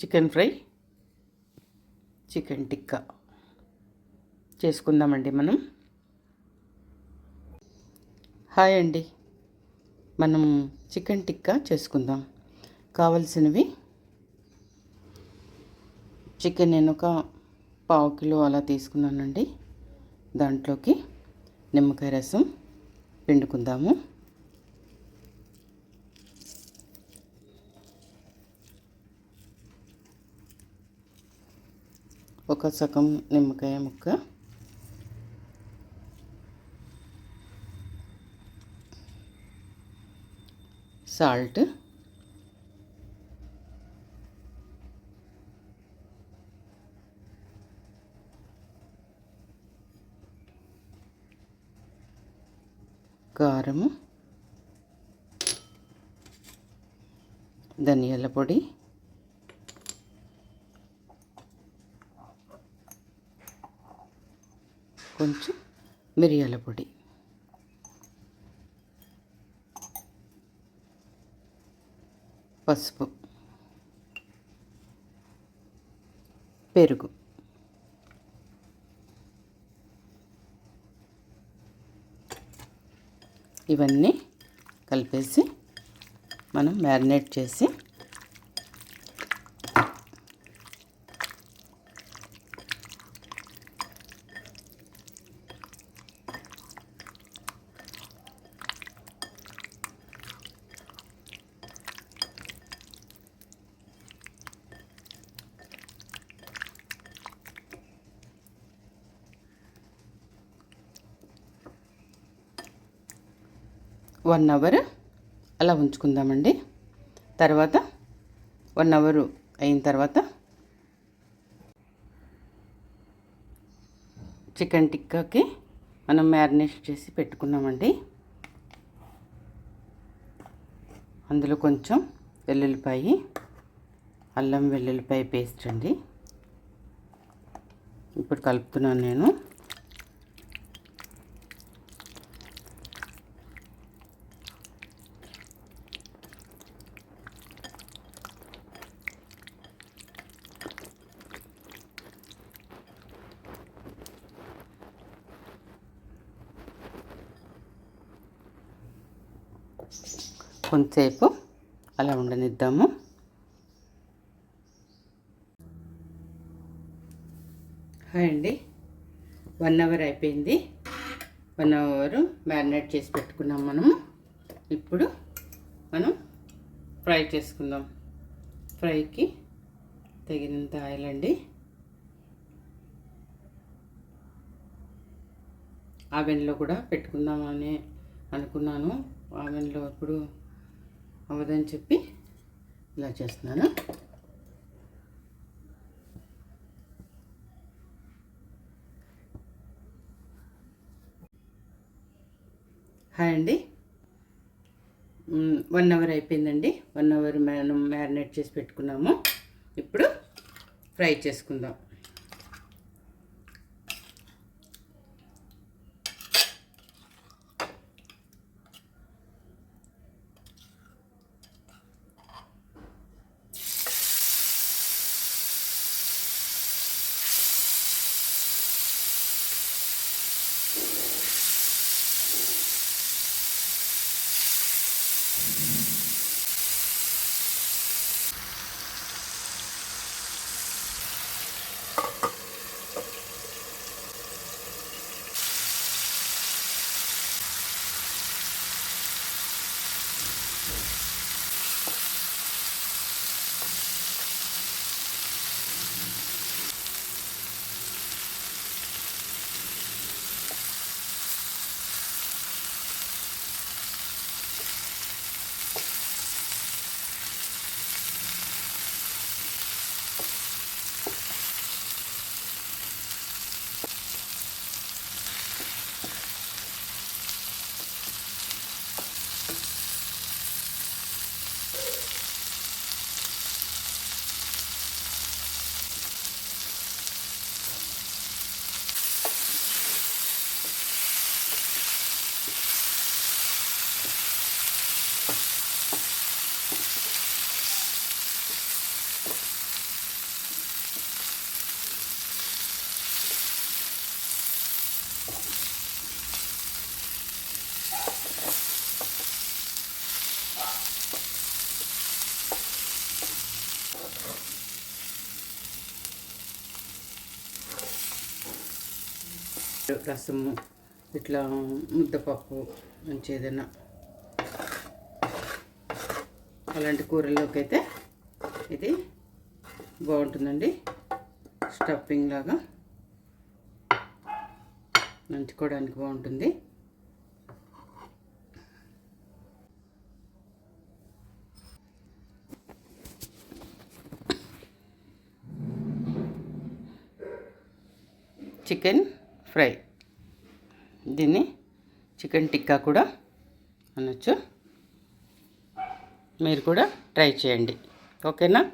Chicken fry chicken tikka. చేసుకుందామండి మనం. Hi అండి. మనం చికెన్ టిక్కా చేసుకుందాం. కావలసినవి చికెన్ నేను ఒక పావు కిలో అలా తీసుకున్నానండి. దాంట్లోకి నిమ్మకాయ రసం పిండుకుందాము. ఒక సగం నిమ్మకాయ ముక్క. సాల్ట్. కారము. ధనియాల పొడి. కొంచెం మిరియాల పొడి. పసుపు. పెరుగు. ఇవన్నీ కలిపేసి మనం మ్యారినేట్ చేసి వన్ అవర్ అలా ఉంచుకుందామండి. తర్వాత వన్ అవర్ అయిన తర్వాత చికెన్ టిక్కాకి మనం మ్యారినేట్ చేసి పెట్టుకున్నామండి. అందులో కొంచెం వెల్లుల్లిపాయి అల్లం వెల్లుల్లిపాయ పేస్ట్ అండి. ఇప్పుడు కలుపుతున్నాను నేను. కొంతసేపు అలా ఉండనిద్దాము. హాయ్ అండి. వన్ అవర్ అయిపోయింది. వన్ అవర్ మ్యారినేట్ చేసి పెట్టుకున్నాం మనము. ఇప్పుడు మనం ఫ్రై చేసుకుందాం. ఫ్రైకి తగినంత ఆయిల్ అండి. ఆవెన్లో కూడా పెట్టుకుందామని అనుకున్నాను. వాగన్లో ఇప్పుడు అవ్వదని చెప్పి ఇలా చేస్తున్నాను. హాయ్ అండి. వన్ అవర్ అయిపోయిందండి. వన్ అవర్ మనం మ్యారినేట్ చేసి పెట్టుకున్నాము. ఇప్పుడు ఫ్రై చేసుకుందాం. రసము ఇట్లా ముద్దపప్పు మంచి ఏదైనా అలాంటి కూరల్లోకి అయితే ఇది బాగుంటుందండి. స్టఫింగ్ లాగా నంచుకోవడానికి బాగుంటుంది. Chicken fry. దీన్ని చికెన్ టిక్కా కూడా అనొచ్చు. మీరు కూడా ట్రై చేయండి. ఓకేనా?